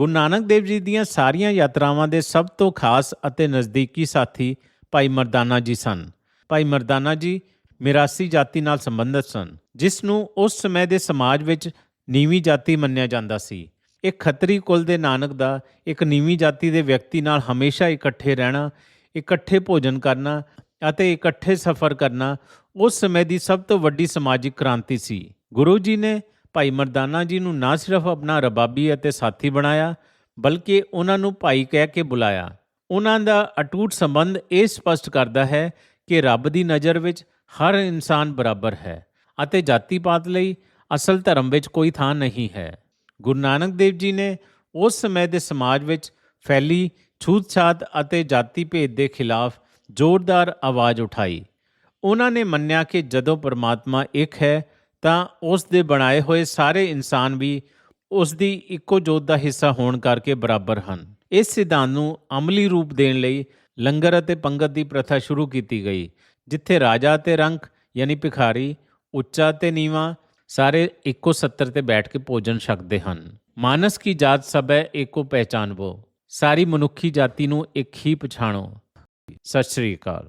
ਗੁਰੂ ਨਾਨਕ ਦੇਵ ਜੀ ਦੀਆਂ ਸਾਰੀਆਂ ਯਾਤਰਾਵਾਂ ਦੇ ਸਭ ਤੋਂ ਖਾਸ ਅਤੇ ਨਜ਼ਦੀਕੀ ਸਾਥੀ ਭਾਈ ਮਰਦਾਨਾ ਜੀ ਸਨ। ਭਾਈ ਮਰਦਾਨਾ ਜੀ ਮਿਰਾਸੀ ਜਾਤੀ ਨਾਲ ਸੰਬੰਧਿਤ ਸਨ, ਜਿਸ ਨੂੰ ਉਸ ਸਮੇਂ ਦੇ ਸਮਾਜ ਵਿੱਚ ਨੀਵੀਂ ਜਾਤੀ ਮੰਨਿਆ ਜਾਂਦਾ ਸੀ। ਇੱਕ ਖੱਤਰੀ ਕੁਲ ਦੇ ਨਾਨਕ ਦਾ ਇੱਕ ਨੀਵੀਂ ਜਾਤੀ ਦੇ ਵਿਅਕਤੀ ਨਾਲ ਹਮੇਸ਼ਾ ਇਕੱਠੇ ਰਹਿਣਾ, ਇਕੱਠੇ ਭੋਜਨ ਕਰਨਾ ਅਤੇ ਇਕੱਠੇ ਸਫ਼ਰ ਕਰਨਾ ਉਸ ਸਮੇਂ ਦੀ ਸਭ ਤੋਂ ਵੱਡੀ ਸਮਾਜਿਕ ਕ੍ਰਾਂਤੀ ਸੀ। ਗੁਰੂ ਜੀ ਨੇ ਭਾਈ ਮਰਦਾਨਾ ਜੀ ਨੂੰ ਨਾ ਸਿਰਫ ਆਪਣਾ ਰਬਾਬੀ ਅਤੇ ਸਾਥੀ ਬਣਾਇਆ, ਬਲਕਿ ਉਹਨਾਂ ਨੂੰ ਭਾਈ ਕਹਿ ਕੇ ਬੁਲਾਇਆ। ਉਹਨਾਂ ਦਾ ਅਟੂਟ ਸੰਬੰਧ ਇਹ ਸਪਸ਼ਟ ਕਰਦਾ ਹੈ ਕਿ ਰੱਬ ਦੀ ਨਜ਼ਰ ਵਿੱਚ ਹਰ ਇਨਸਾਨ ਬਰਾਬਰ ਹੈ ਅਤੇ ਜਾਤੀ ਪਾਤ ਲਈ ਅਸਲ ਧਰਮ ਵਿੱਚ ਕੋਈ ਥਾਂ ਨਹੀਂ ਹੈ। ਗੁਰੂ ਨਾਨਕ ਦੇਵ ਜੀ ਨੇ ਉਸ ਸਮੇਂ ਦੇ ਸਮਾਜ ਵਿੱਚ ਫੈਲੀ ਛੂਤ-ਛਾਤ ਅਤੇ ਜਾਤੀ ਭੇਦ ਦੇ ਖਿਲਾਫ ਜ਼ੋਰਦਾਰ ਆਵਾਜ਼ ਉਠਾਈ। ਉਹਨਾਂ ਨੇ ਮੰਨਿਆ ਕਿ ਜਦੋਂ ਪਰਮਾਤਮਾ ਇੱਕ ਹੈ ਤਾਂ ਉਸ ਦੇ ਬਣਾਏ ਹੋਏ ਸਾਰੇ ਇਨਸਾਨ ਵੀ ਉਸ ਦੀ ਇੱਕੋ ਜੋਤ ਦਾ ਹਿੱਸਾ ਹੋਣ ਕਰਕੇ ਬਰਾਬਰ ਹਨ। ਇਸ ਸਿਧਾਂਤ ਨੂੰ ਅਮਲੀ ਰੂਪ ਦੇਣ ਲਈ ਲੰਗਰ ਅਤੇ ਪੰਗਤ ਦੀ ਪ੍ਰਥਾ ਸ਼ੁਰੂ ਕੀਤੀ ਗਈ, ਜਿੱਥੇ ਰਾਜਾ ਤੇ ਰੰਕ, ਯਾਨੀ ਭਿਖਾਰੀ, ਉੱਚਾ ਤੇ ਨੀਵਾ, ਸਾਰੇ ਇੱਕੋ ਸੱਤਰ ਤੇ ਬੈਠ ਕੇ ਭੋਜਨ ਛਕਦੇ ਹਨ। ਮਾਨਸ ਕੀ ਜਾਤ ਸਭ ਹੈ, ਏਕੋ ਪਹਿਚਾਨਵੋ ਸਾਰੀ ਮਨੁੱਖੀ ਜਾਤੀ ਨੂੰ ਇੱਕ ਹੀ ਪਛਾਣੋ। ਸਤਿ ਸ਼੍ਰੀ ਅਕਾਲ।